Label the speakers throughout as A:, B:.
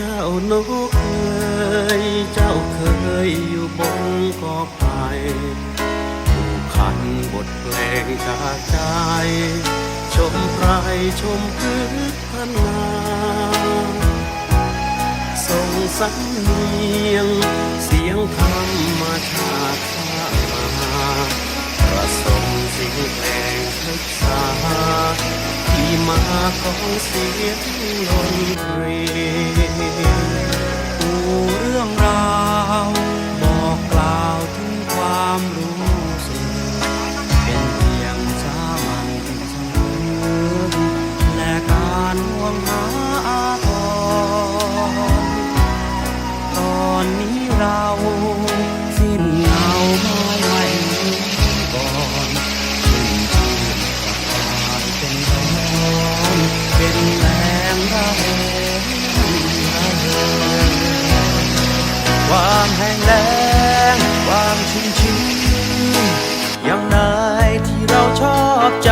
A: เจ้านกเคย เจ้าเคยอยู่บนกอไผ่ผู้คันบทเพลงจากใจ ชมไพรชมพืชพันนาส่งสำเนียง เสียงธรรมชาติข้ามา ของเสียงดนตรี
B: ความแห้งแล้งความชุ่มชื้นอย่างนายที่เราชอบใจ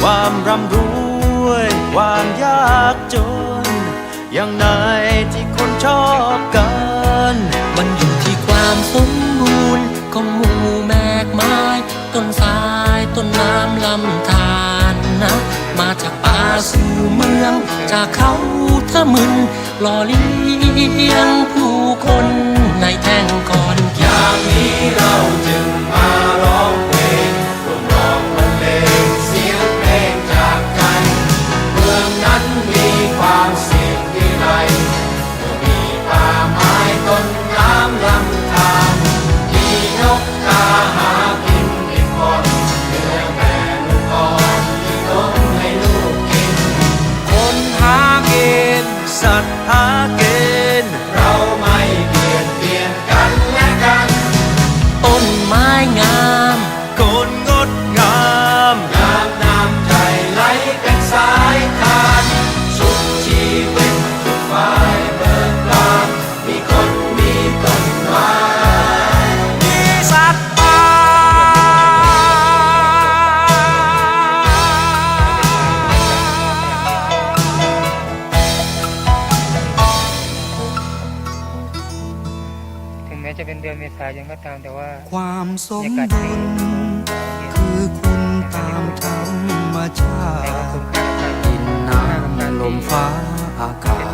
B: ความร่ำรวย ความยากจน อย่างนายที่คนชอบกัน
C: มันอยู่ที่ความสมบูรณ์ของหมู่แมกไม้ต้นสายต้นน้ำลำธารนะ มาจากป่าสู่เมือง จากเขาทะมึน ล่อเลี้ยงผู้คนในแท่งก่อนยาม จะเป็นเดื
D: อนเมษายนก็ตามแต่ว่า
B: ความสมดุลคือคุณตามธรรมชา
D: ติ
B: ดินน้ำลมฟ้าอากาศ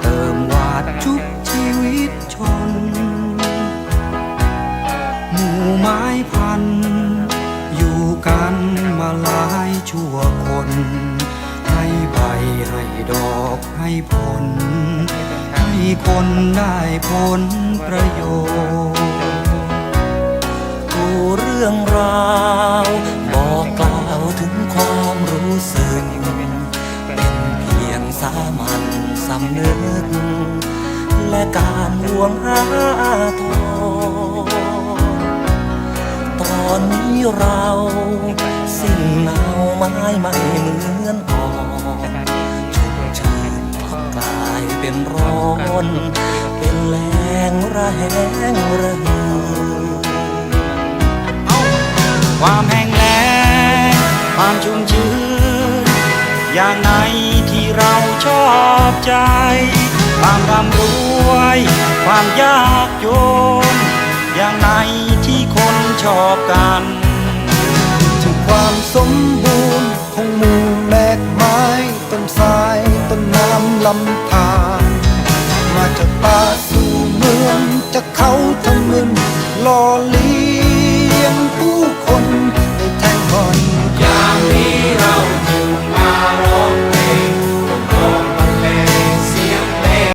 B: เติมวาดชุบชีวิตชน หมู่ไม้พันธุ์อยู่กันมาหลายชั่วคน ให้ใบให้ดอกให้ผล คนได้ผลประโยชน์ผู้เรื่องราวบอกกล่าวถึงความรู้สึก เป็นเพียงสามัญสำนึก และการหวงหาทองตอนนี้เรา สิ้นเงาไม้ไม่เหมือนอ่อน เป็นร้อน เป็นแรงระแหงระหือความแห้งแล้งความชุ่มชื้นอย่างไหนที่เราชอบใจ ความร่ำรวย ความยากจนอย่างไหนที่คนชอบกัน
E: ลำธารมาจากป่าสู่เมืองจากเขาทำมึนลอลี